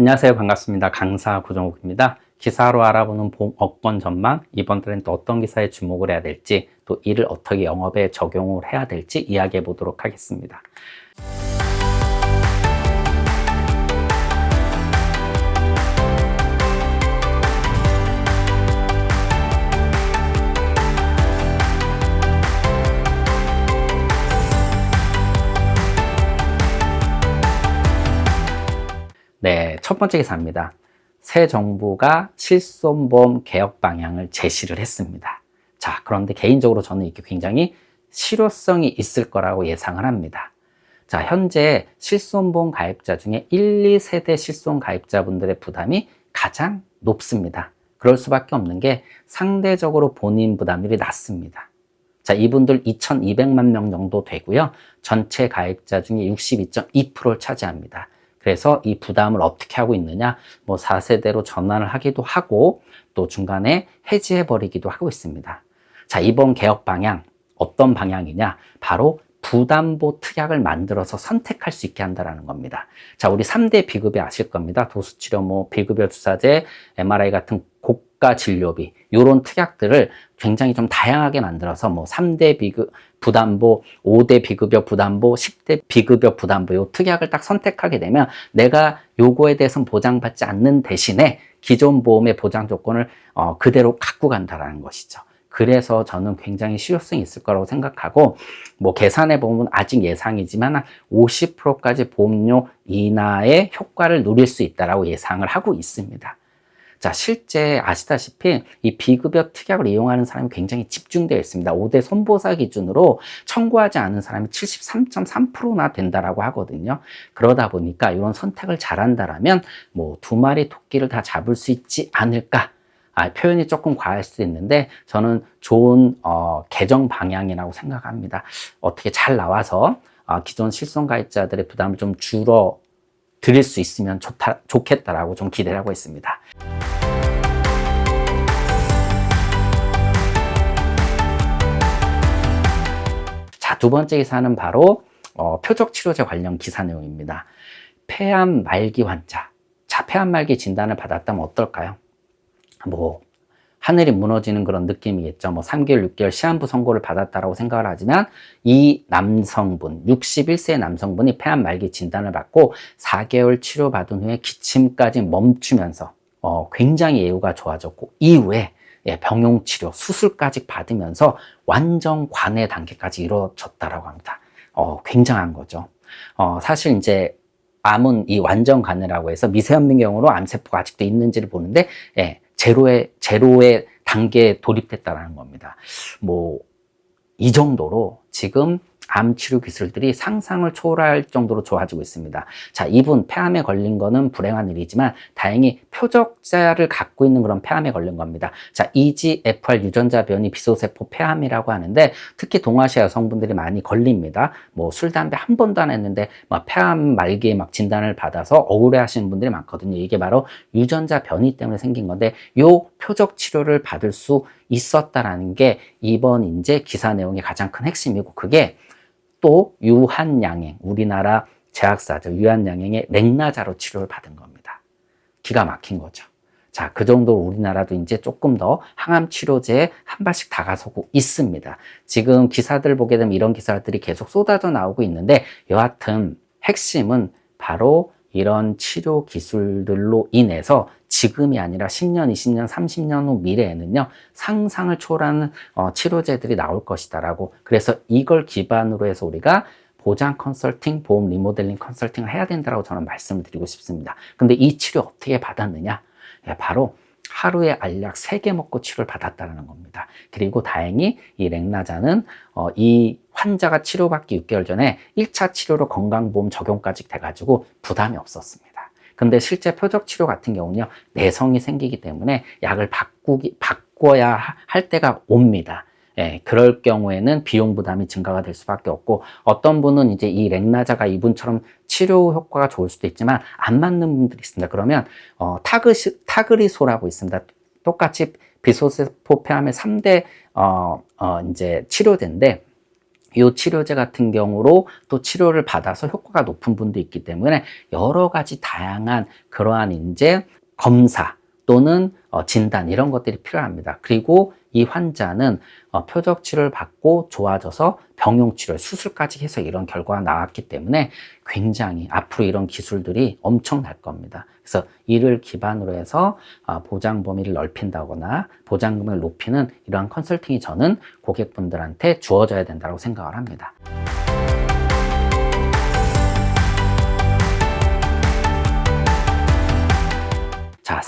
안녕하세요. 반갑습니다. 강사 구정욱입니다. 기사로 알아보는 봄 업권 전망, 이번 달엔 또 어떤 기사에 주목을 해야 될지, 또 이를 어떻게 영업에 적용을 해야 될지 이야기해 보도록 하겠습니다. 첫 번째 기사입니다. 새 정부가 실손보험 개혁 방향을 제시를 했습니다. 자, 그런데 개인적으로 저는 이게 굉장히 실효성이 있을 거라고 예상을 합니다. 자, 현재 실손보험 가입자 중에 1, 2세대 실손 가입자분들의 부담이 가장 높습니다. 그럴 수밖에 없는 게 상대적으로 본인 부담률이 낮습니다. 자, 이분들 2,200만 명 정도 되고요. 전체 가입자 중에 62.2%를 차지합니다. 그래서 이 부담을 어떻게 하고 있느냐, 뭐 4세대로 전환을 하기도 하고 또 중간에 해지해 버리기도 하고 있습니다. 자, 이번 개혁 방향 어떤 방향이냐? 바로 부담보 특약을 만들어서 선택할 수 있게 한다라는 겁니다. 자, 우리 3대 비급여 아실 겁니다. 도수치료, 뭐 비급여 주사제, MRI 같은 고가 진료비 요런 특약들을 굉장히 좀 다양하게 만들어서 뭐 3대 비급 부담보, 5대 비급여 부담보, 10대 비급여 부담보 요 특약을 딱 선택하게 되면 내가 요거에 대해서 보장받지 않는 대신에 기존 보험의 보장 조건을 어, 그대로 갖고 간다라는 것이죠. 그래서 저는 굉장히 실효성이 있을 거라고 생각하고 뭐 계산해 보면 아직 예상이지만 50%까지 보험료 인하의 효과를 누릴 수 있다라고 예상을 하고 있습니다. 자, 실제 아시다시피 이 비급여 특약을 이용하는 사람이 굉장히 집중되어 있습니다. 5대 손보사 기준으로 청구하지 않은 사람이 73.3%나 된다라고 하거든요. 그러다 보니까 이런 선택을 잘한다라면 뭐 두 마리 토끼를 다 잡을 수 있지 않을까? 아, 표현이 조금 과할 수도 있는데 저는 좋은 어, 개정 방향이라고 생각합니다. 어떻게 잘 나와서 어, 기존 실손 가입자들의 부담을 좀 줄어 드릴 수 있으면 좋다, 좋겠다라고 좀 기대를 하고 있습니다. 자, 두 번째 기사는 바로 어, 표적 치료제 관련 기사 내용입니다. 폐암 말기 환자. 자, 폐암 말기 진단을 받았다면 어떨까요? 뭐 하늘이 무너지는 그런 느낌이겠죠. 뭐 3개월, 6개월 시한부 선고를 받았다라고 생각을 하지만 이 남성분, 61세 남성분이 폐암 말기 진단을 받고 4개월 치료받은 후에 기침까지 멈추면서 어, 굉장히 예후가 좋아졌고 이후에 예, 병용 치료, 수술까지 받으면서 완전 관해 단계까지 이루어졌다라고 합니다. 어, 굉장한 거죠. 어, 사실 이제 암은 이 완전 관해라고 해서 미세현미경으로 암세포가 아직도 있는지를 보는데 예, 제로의 제로의 단계에 돌입했다라는 겁니다. 뭐 이 정도로 지금 암 치료 기술들이 상상을 초월할 정도로 좋아지고 있습니다. 자, 이분 폐암에 걸린 거는 불행한 일이지만 다행히 표적자를 갖고 있는 그런 폐암에 걸린 겁니다. 자, EGFR 유전자 변이 비소세포 폐암이라고 하는데 특히 동아시아 여성분들이 많이 걸립니다. 뭐 술, 담배 한 번도 안 했는데 막 폐암 말기에 막 진단을 받아서 억울해 하시는 분들이 많거든요. 이게 바로 유전자 변이 때문에 생긴 건데 요 표적 치료를 받을 수 있었다라는 게 이번 이제 기사 내용의 가장 큰 핵심이고 그게 또 유한양행, 우리나라 제약사죠. 유한양행의 렉나자로 치료를 받은 겁니다. 기가 막힌 거죠. 자, 그 정도로 우리나라도 이제 조금 더 항암 치료제에 한 발씩 다가서고 있습니다. 지금 기사들 보게 되면 이런 기사들이 계속 쏟아져 나오고 있는데 여하튼 핵심은 바로 이런 치료 기술들로 인해서 지금이 아니라 10년, 20년, 30년 후 미래에는요, 상상을 초월하는 어, 치료제들이 나올 것이다라고. 그래서 이걸 기반으로 해서 우리가 보장 컨설팅, 보험 리모델링 컨설팅을 해야 된다고 저는 말씀을 드리고 싶습니다. 근데 이 치료 어떻게 받았느냐? 예, 바로 하루에 알약 3개 먹고 치료를 받았다는 겁니다. 그리고 다행히 이 렉나자는 어, 이 환자가 치료받기 6개월 전에 1차 치료로 건강보험 적용까지 돼가지고 부담이 없었습니다. 근데 실제 표적 치료 같은 경우는요, 내성이 생기기 때문에 약을 바꾸기, 바꿔야 할 때가 옵니다. 예, 그럴 경우에는 비용 부담이 증가가 될 수밖에 없고 어떤 분은 이제 이 렉나자가 이분처럼 치료 효과가 좋을 수도 있지만 안 맞는 분들이 있습니다. 그러면 어, 타그시, 타그리소라고 있습니다. 똑같이 비소세포 폐암의 3대 어, 어, 이제 치료제인데 이 치료제 같은 경우로 또 치료를 받아서 효과가 높은 분도 있기 때문에 여러 가지 다양한 그러한 이제 검사 또는 어, 진단 이런 것들이 필요합니다. 그리고 이 환자는 어, 표적 치료를 받고 좋아져서 병용 치료, 수술까지 해서 이런 결과가 나왔기 때문에 굉장히 앞으로 이런 기술들이 엄청날 겁니다. 그래서 이를 기반으로 해서 어, 보장 범위를 넓힌다거나 보장금을 높이는 이러한 컨설팅이 저는 고객분들한테 주어져야 된다고 생각을 합니다.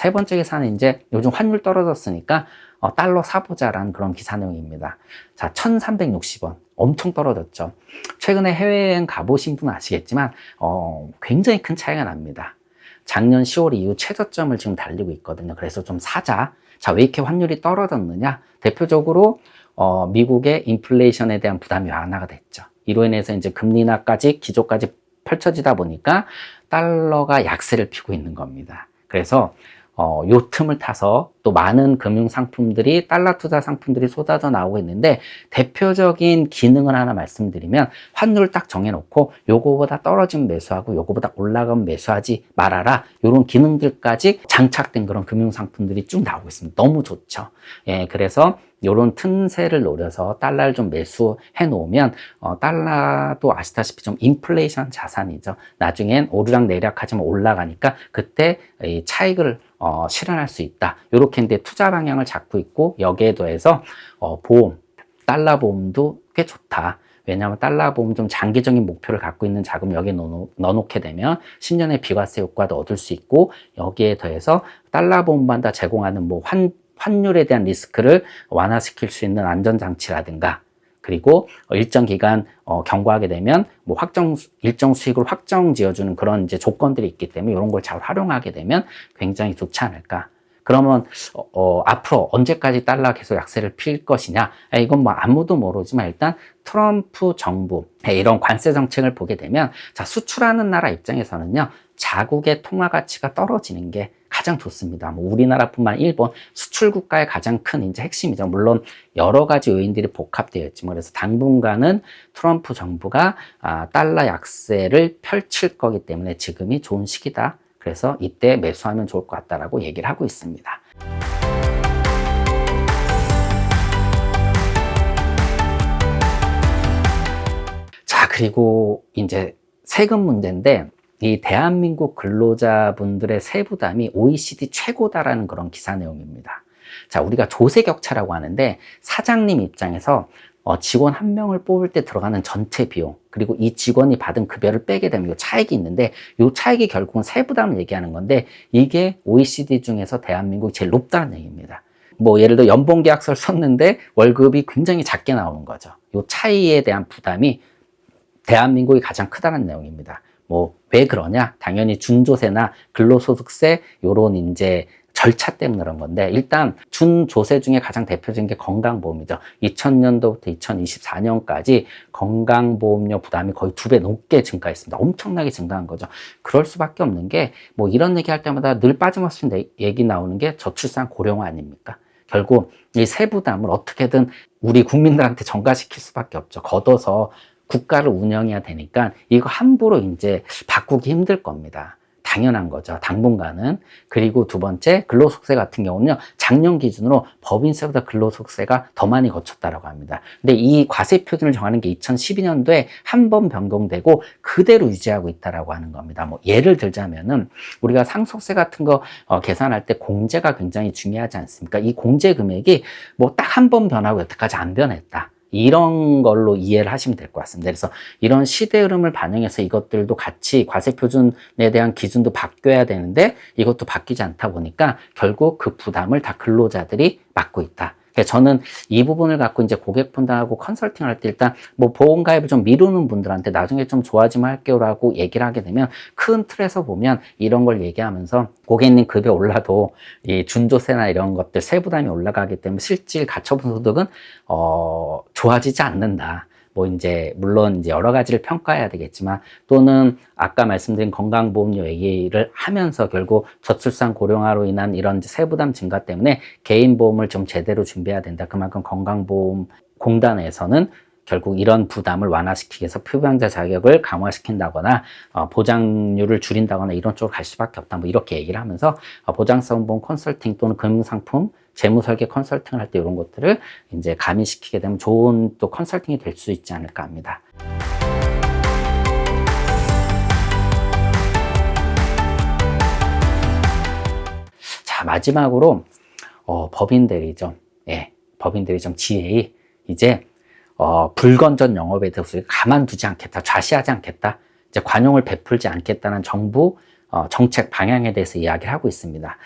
세 번째 기사는 이제 요즘 환율 떨어졌으니까 어, 달러 사보자라는 그런 기사 내용입니다. 자, 1360원. 엄청 떨어졌죠. 최근에 해외여행 가보신 분은 아시겠지만, 어, 굉장히 큰 차이가 납니다. 작년 10월 이후 최저점을 지금 달리고 있거든요. 그래서 좀 사자. 자, 왜 이렇게 환율이 떨어졌느냐? 대표적으로, 어, 미국의 인플레이션에 대한 부담이 완화가 됐죠. 이로 인해서 이제 금리 인하까지 기조까지 펼쳐지다 보니까 달러가 약세를 피고 있는 겁니다. 그래서 어, 요 틈을 타서 또 많은 금융 상품들이 달러 투자 상품들이 쏟아져 나오고 있는데 대표적인 기능을 하나 말씀드리면 환율 딱 정해놓고 요거보다 떨어지면 매수하고 요거보다 올라가면 매수하지 말아라 요런 기능들까지 장착된 그런 금융 상품들이 쭉 나오고 있습니다. 너무 좋죠. 예, 그래서 요런 틈새를 노려서 달러를 좀 매수해 놓으면 어, 달러도 아시다시피 좀 인플레이션 자산이죠. 나중엔 오르락 내리락 하지만 올라가니까 그때 이 차익을 어, 실현할 수 있다. 이렇게 이제 투자 방향을 잡고 있고 여기에 더해서 어, 보험, 달러 보험도 꽤 좋다. 왜냐하면 달러 보험 좀 장기적인 목표를 갖고 있는 자금 여기에 넣어, 넣어놓게 되면 10년의 비과세 효과도 얻을 수 있고 여기에 더해서 달러 보험반다 제공하는 뭐 환, 환율에 대한 리스크를 완화시킬 수 있는 안전장치라든가 그리고 일정 기간 어, 경과하게 되면 뭐 확정 일정 수익을 확정 지어주는 그런 이제 조건들이 있기 때문에 이런 걸 잘 활용하게 되면 굉장히 좋지 않을까. 그러면 어, 어, 앞으로 언제까지 달러 계속 약세를 필 것이냐? 아, 이건 뭐 아무도 모르지만 일단 트럼프 정부 이런 관세 정책을 보게 되면 자 수출하는 나라 입장에서는요 자국의 통화 가치가 떨어지는 게 가장 좋습니다. 뭐 우리나라뿐만 일본 수출 국가의 가장 큰 이제 핵심이죠. 물론 여러 가지 요인들이 복합되어 있지만 그래서 당분간은 트럼프 정부가 아, 달러 약세를 펼칠 거기 때문에 지금이 좋은 시기다. 그래서 이때 매수하면 좋을 것 같다라고 얘기를 하고 있습니다. 자, 그리고 이제 세금 문제인데 이 대한민국 근로자분들의 세부담이 OECD 최고다라는 그런 기사 내용입니다. 자, 우리가 조세 격차라고 하는데 사장님 입장에서 어, 직원 한 명을 뽑을 때 들어가는 전체 비용 그리고 이 직원이 받은 급여를 빼게 되면 이 차익이 있는데 이 차익이 결국은 세부담을 얘기하는 건데 이게 OECD 중에서 대한민국이 제일 높다는 얘기입니다. 뭐 예를 들어 연봉 계약서를 썼는데 월급이 굉장히 작게 나오는 거죠. 이 차이에 대한 부담이 대한민국이 가장 크다는 내용입니다. 뭐 왜 그러냐? 당연히 준조세나 근로소득세 요런 이제 절차 때문에 그런 건데 일단 준조세 중에 가장 대표적인 게 건강보험이죠. 2000년도부터 2024년까지 건강보험료 부담이 거의 두배 넘게 증가했습니다. 엄청나게 증가한 거죠. 그럴 수밖에 없는 게 뭐 이런 얘기 할 때마다 늘 빠짐없이 얘기 나오는 게 저출산 고령화 아닙니까? 결국 이 세부담을 어떻게든 우리 국민들한테 전가시킬 수밖에 없죠. 걷어서 국가를 운영해야 되니까 이거 함부로 이제 바꾸기 힘들 겁니다. 당연한 거죠. 당분간은. 그리고 두 번째, 근로속세 같은 경우는요, 작년 기준으로 법인세보다 근로속세가 더 많이 거쳤다라고 합니다. 근데 이 과세 표준을 정하는 게 2012년도에 한 번 변경되고 그대로 유지하고 있다라고 하는 겁니다. 뭐 예를 들자면은 우리가 상속세 같은 거 어, 계산할 때 공제가 굉장히 중요하지 않습니까? 이 공제 금액이 뭐 딱 한 번 변하고 여태까지 안 변했다. 이런 걸로 이해를 하시면 될 것 같습니다. 그래서 이런 시대 흐름을 반영해서 이것들도 같이 과세 표준에 대한 기준도 바뀌어야 되는데 이것도 바뀌지 않다 보니까 결국 그 부담을 다 근로자들이 맡고 있다. 저는 이 부분을 갖고 이제 고객 분들하고 컨설팅 할 때 일단 뭐 보험 가입을 좀 미루는 분들한테 나중에 좀 좋아지면 할게요라고 얘기를 하게 되면 큰 틀에서 보면 이런 걸 얘기하면서 고객님 급여 올라도 이 준조세나 이런 것들 세부담이 올라가기 때문에 실질 가처분 소득은 어 좋아지지 않는다. 뭐 이제 물론 이제 여러 가지를 평가해야 되겠지만 또는 아까 말씀드린 건강보험료 얘기를 하면서 결국 저출산 고령화로 인한 이런 세부담 증가 때문에 개인 보험을 좀 제대로 준비해야 된다. 그만큼 건강보험 공단에서는 결국 이런 부담을 완화시키기 위해서 표방자 자격을 강화시킨다거나 어, 보장률을 줄인다거나 이런 쪽으로 갈 수밖에 없다. 뭐 이렇게 얘기를 하면서 어, 보장성본 컨설팅 또는 금융상품 재무설계 컨설팅을 할 때 이런 것들을 이제 가미시키게 되면 좋은 또 컨설팅이 될 수 있지 않을까 합니다. 자, 마지막으로, 어, 법인 대리점. 예, 법인 대리점 GA. 이제, 어, 불건전 영업에 대해서 가만두지 않겠다. 좌시하지 않겠다. 이제 관용을 베풀지 않겠다는 정부, 어, 정책 방향에 대해서 이야기를 하고 있습니다.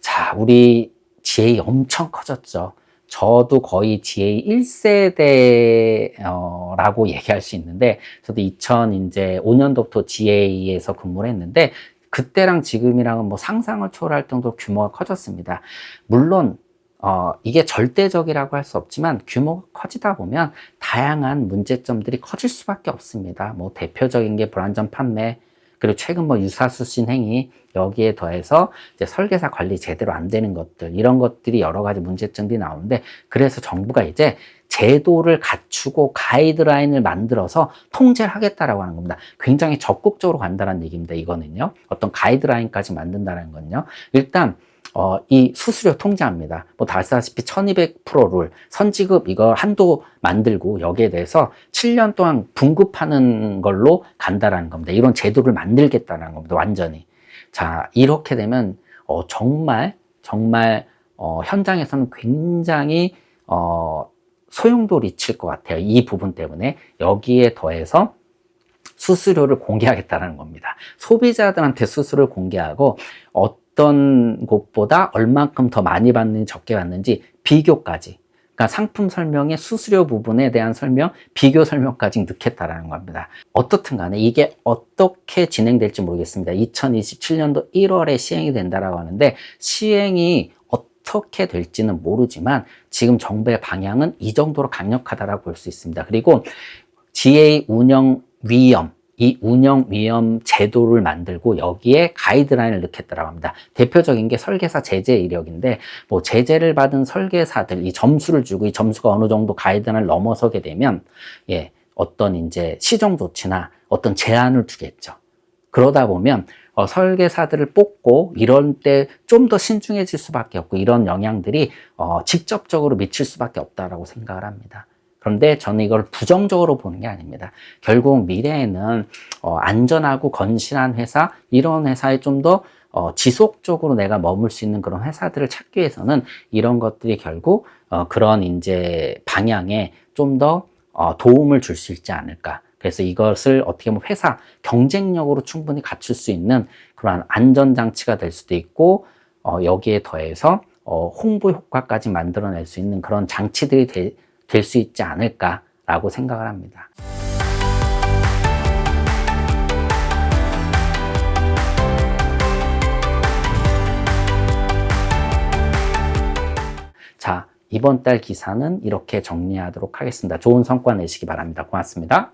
자, 우리 GA 엄청 커졌죠. 저도 거의 GA 1세대라고 얘기할 수 있는데, 저도 2000 이제 5년도부터 GA에서 근무를 했는데, 그때랑 지금이랑은 뭐 상상을 초월할 정도로 규모가 커졌습니다. 물론, 어, 이게 절대적이라고 할 수 없지만 규모가 커지다 보면 다양한 문제점들이 커질 수밖에 없습니다. 뭐 대표적인 게 불안전 판매, 그리고 최근 뭐 유사수신 행위, 여기에 더해서 이제 설계사 관리 제대로 안 되는 것들, 이런 것들이 여러 가지 문제점들이 나오는데, 그래서 정부가 이제 제도를 갖추고 가이드라인을 만들어서 통제를 하겠다라고 하는 겁니다. 굉장히 적극적으로 간다는 얘기입니다. 이거는요. 어떤 가이드라인까지 만든다는 건요. 일단 어, 이 수수료 통제합니다. 뭐, 다 아시다시피 1200% 룰, 선지급 이거 한도 만들고 여기에 대해서 7년 동안 분급하는 걸로 간다라는 겁니다. 이런 제도를 만들겠다는 겁니다. 완전히. 자, 이렇게 되면, 어, 정말, 정말, 어, 현장에서는 굉장히, 어, 소용돌이 칠 것 같아요. 이 부분 때문에. 여기에 더해서 수수료를 공개하겠다는 겁니다. 소비자들한테 수수료를 공개하고, 어 떤 곳보다 얼만큼 더 많이 받는지 적게 받는지 비교까지. 그러니까 상품 설명의 수수료 부분에 대한 설명, 비교 설명까지 넣겠다라는 겁니다. 어떻든 간에 이게 어떻게 진행될지 모르겠습니다. 2027년도 1월에 시행이 된다라고 하는데 시행이 어떻게 될지는 모르지만 지금 정부의 방향은 이 정도로 강력하다라고 볼 수 있습니다. 그리고 GA 운영 위험, 이 운영 위험 제도를 만들고 여기에 가이드라인을 넣겠다라고 합니다. 대표적인 게 설계사 제재 이력인데 뭐 제재를 받은 설계사들 이 점수를 주고 이 점수가 어느 정도 가이드라인을 넘어서게 되면 예, 어떤 이제 시정 조치나 어떤 제한을 두겠죠. 그러다 보면 어, 설계사들을 뽑고 이런 때 좀 더 신중해질 수밖에 없고 이런 영향들이 어, 직접적으로 미칠 수밖에 없다라고 생각을 합니다. 그런데 저는 이걸 부정적으로 보는 게 아닙니다. 결국 미래에는 어, 안전하고 건실한 회사 이런 회사에 좀더 어, 지속적으로 내가 머물 수 있는 그런 회사들을 찾기 위해서는 이런 것들이 결국 어, 그런 이제 방향에 좀더 어, 도움을 줄 수 있지 않을까. 그래서 이것을 어떻게 보면 회사 경쟁력으로 충분히 갖출 수 있는 그러한 안전장치가 될 수도 있고 어, 여기에 더해서 어, 홍보 효과까지 만들어낼 수 있는 그런 장치들이 될 수 있지 않을까라고 생각을 합니다. 자, 이번 달 기사는 이렇게 정리하도록 하겠습니다. 좋은 성과 내시기 바랍니다. 고맙습니다.